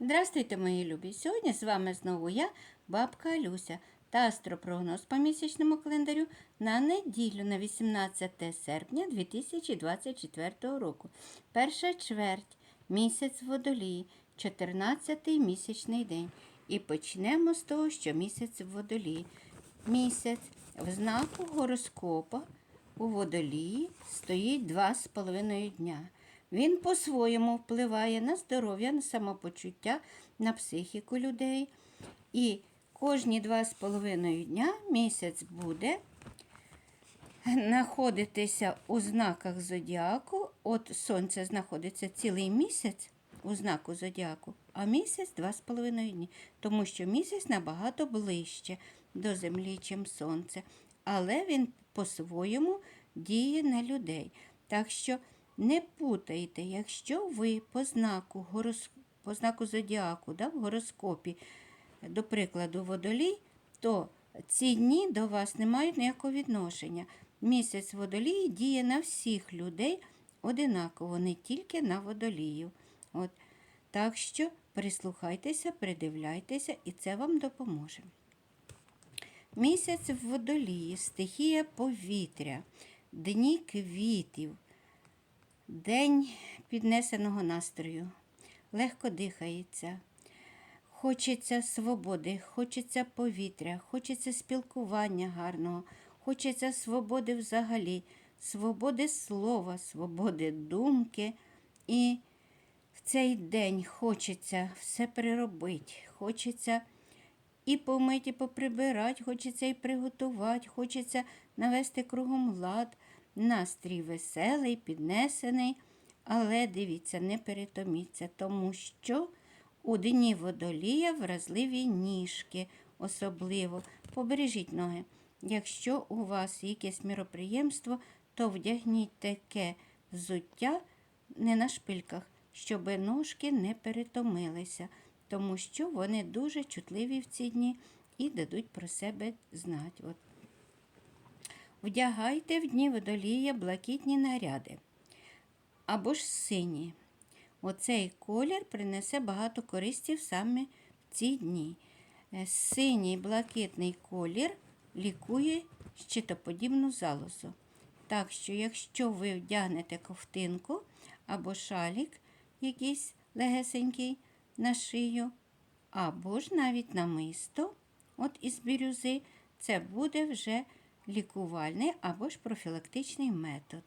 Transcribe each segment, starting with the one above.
Здравствуйте, мої любі! Сьогодні з вами знову я, бабка Люся, та астропрогноз по місячному календарю на неділю на 18 серпня 2024 року. Перша чверть, місяць водолії, 14-й місячний день. І почнемо з того, що місяць в водолії. Місяць в знаку гороскопа у водолії стоїть два з половиною дня. Він по-своєму впливає на здоров'я, на самопочуття, на психіку людей. І кожні два з половиною дня місяць буде знаходитися у знаках зодіаку. От сонце знаходиться цілий місяць у знаку зодіаку, а місяць два з половиною дні, тому що місяць набагато ближче до землі, чим сонце. Але він по-своєму діє на людей. Так що не путайте, якщо ви по знаку, горос... по знаку зодіаку да, в гороскопі, до прикладу, водолій, то ці дні до вас не мають ніякого відношення. Місяць водолії діє на всіх людей одинаково, не тільки на водолію. От. Так що прислухайтеся, придивляйтеся, і це вам допоможе. Місяць в водолії, стихія повітря, дні квітів, день піднесеного настрою, легко дихається. Хочеться свободи, хочеться повітря, хочеться спілкування гарного, хочеться свободи взагалі, свободи слова, свободи думки. І в цей день хочеться все переробити, хочеться і помити, і поприбирати, хочеться і приготувати, хочеться навести кругом лад. Настрій веселий, піднесений, але дивіться, не перетоміться, тому що у дні водолія вразливі ніжки, особливо побережіть ноги. Якщо у вас якесь міроприємство, то вдягніть таке взуття не на шпильках, щоб ножки не перетомилися, тому що вони дуже чутливі в ці дні і дадуть про себе знати. От. Вдягайте в дні водолія блакитні наряди або ж сині. Оцей колір принесе багато користів саме в ці дні. Е, Синій блакитний колір лікує щитоподібну залозу. Так що, якщо ви вдягнете ковтинку або шалік якийсь легесенький на шию, або ж навіть намисто, от із бірюзи, це буде вже лікувальний або ж профілактичний метод.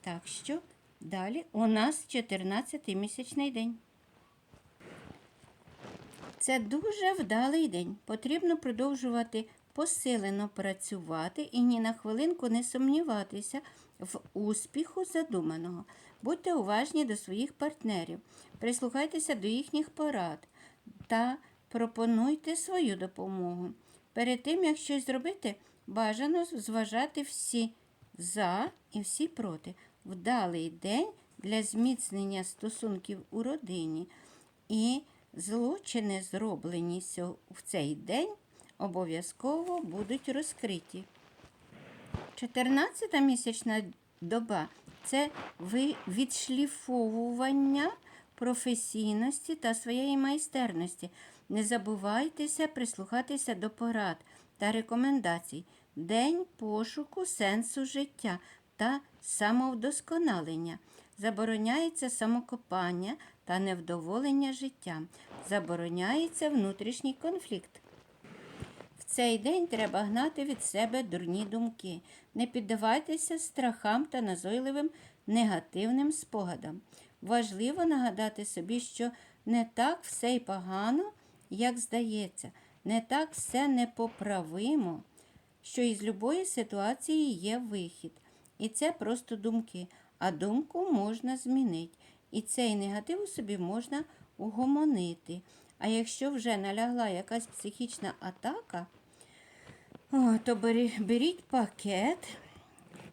Так що далі у нас 14-й місячний день. Це дуже вдалий день. Потрібно продовжувати посилено працювати і ні на хвилинку не сумніватися в успіху задуманого. Будьте уважні до своїх партнерів, прислухайтеся до їхніх порад та пропонуйте свою допомогу. Перед тим, як щось зробити, бажано зважати всі за і всі проти. Вдалий день для зміцнення стосунків у родині. І злочини, зроблені в цей день, обов'язково будуть розкриті. 14-та місячна доба це відшліфовування професійності та своєї майстерності. Не забувайтеся прислухатися до порад та рекомендацій. День пошуку сенсу життя та самовдосконалення. Забороняється самокопання та невдоволення життям. Забороняється внутрішній конфлікт. В цей день треба гнати від себе дурні думки. Не піддавайтеся страхам та назойливим негативним спогадам. Важливо нагадати собі, що не так все й погано, як здається, не так все непоправимо, що із любої ситуації є вихід. І це просто думки, а думку можна змінити. І цей негатив у собі можна угомонити. А якщо вже налягла якась психічна атака, то беріть пакет,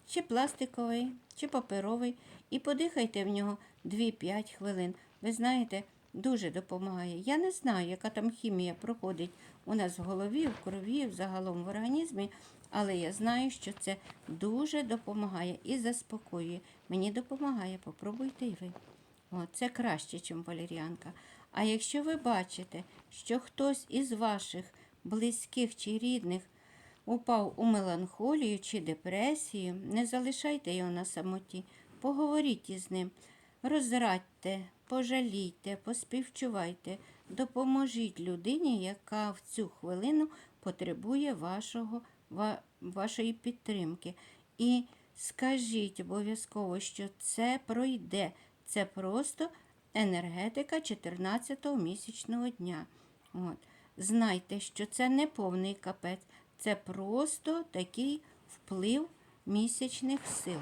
чи пластиковий, чи паперовий, і подихайте в нього 2-5 хвилин. Ви знаєте, дуже допомагає. Я не знаю, яка там хімія проходить у нас в голові, в крові, взагалом в організмі, але я знаю, що це дуже допомагає і заспокоює. Мені допомагає, попробуйте і ви. О, це краще, ніж валеріанка. А якщо ви бачите, що хтось із ваших близьких чи рідних упав у меланхолію чи депресію, не залишайте його на самоті, поговоріть із ним, розрадьте, пожалійте, поспівчувайте, допоможіть людині, яка в цю хвилину потребує вашого, ва- вашої підтримки. І скажіть обов'язково, що це пройде. Це просто енергетика 14-го місячного дня. От. Знайте, що це не повний капець, це просто такий вплив місячних сил.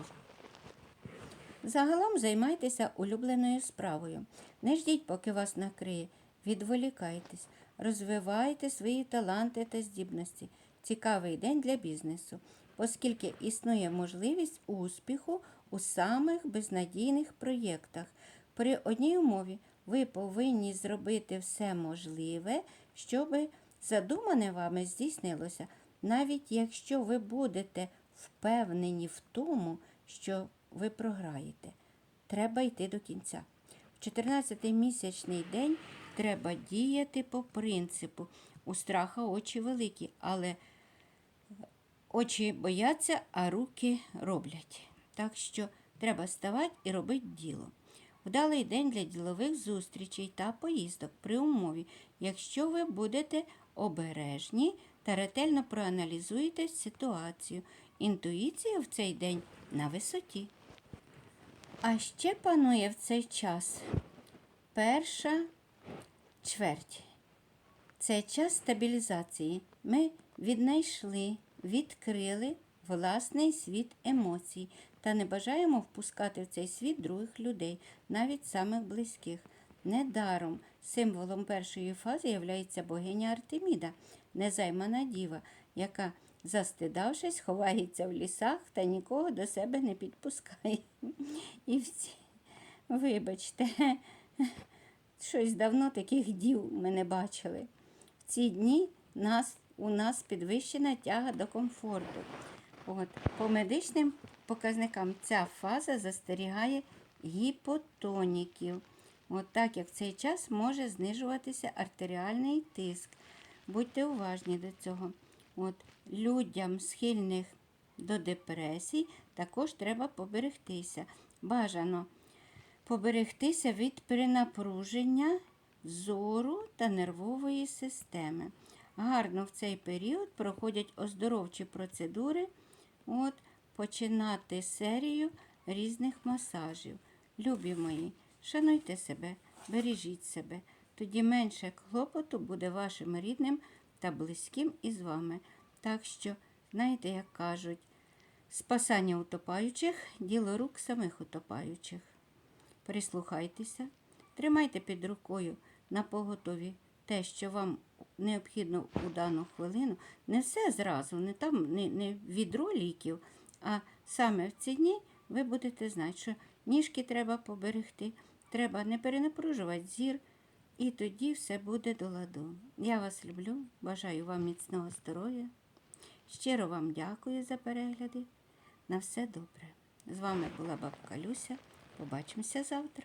Загалом займайтеся улюбленою справою. Не ждіть, поки вас накриє. Відволікайтесь, розвивайте свої таланти та здібності. Цікавий день для бізнесу, оскільки існує можливість успіху у самих безнадійних проєктах. При одній умові ви повинні зробити все можливе, щоб задумане вами здійснилося, навіть якщо ви будете впевнені в тому, що ви програєте. Треба йти до кінця. В 14-й місячний день треба діяти по принципу. У страха очі великі, але очі бояться, а руки роблять. Так що треба ставати і робити діло. Вдалий день для ділових зустрічей та поїздок при умові, якщо ви будете обережні та ретельно проаналізуєте ситуацію. Інтуїція в цей день на висоті. А ще панує в цей час перша чверть. Це час стабілізації. Ми віднайшли, відкрили власний світ емоцій та не бажаємо впускати в цей світ других людей, навіть самих близьких. Недаром символом першої фази являється богиня Артеміда, незаймана діва, яка, застидавшись, ховається в лісах та нікого до себе не підпускає. І всі, вибачте, щось давно таких дів ми не бачили. В ці дні нас, у нас підвищена тяга до комфорту. От, по медичним показникам ця фаза застерігає гіпотоніків. От так як в цей час може знижуватися артеріальний тиск. Будьте уважні до цього. От, людям, схильних до депресій, також треба поберегтися. Бажано поберегтися від перенапруження зору та нервової системи. Гарно в цей період проходять оздоровчі процедури. От, починати серію різних масажів. Любі мої, шануйте себе, бережіть себе. Тоді менше клопоту буде вашим рідним та близьким із вами. Так що, знаєте, як кажуть, спасання утопаючих діло рук самих утопаючих. Прислухайтеся, тримайте під рукою на поготові те, що вам необхідно у дану хвилину. Не все зразу, не там не, не відро ліків, а саме в ці дні ви будете знати, що ніжки треба поберегти, треба не перенапружувати зір, і тоді все буде до ладу. Я вас люблю, бажаю вам міцного здоров'я. Щиро вам дякую за перегляди. На все добре. З вами була бабка Люся. Побачимося завтра.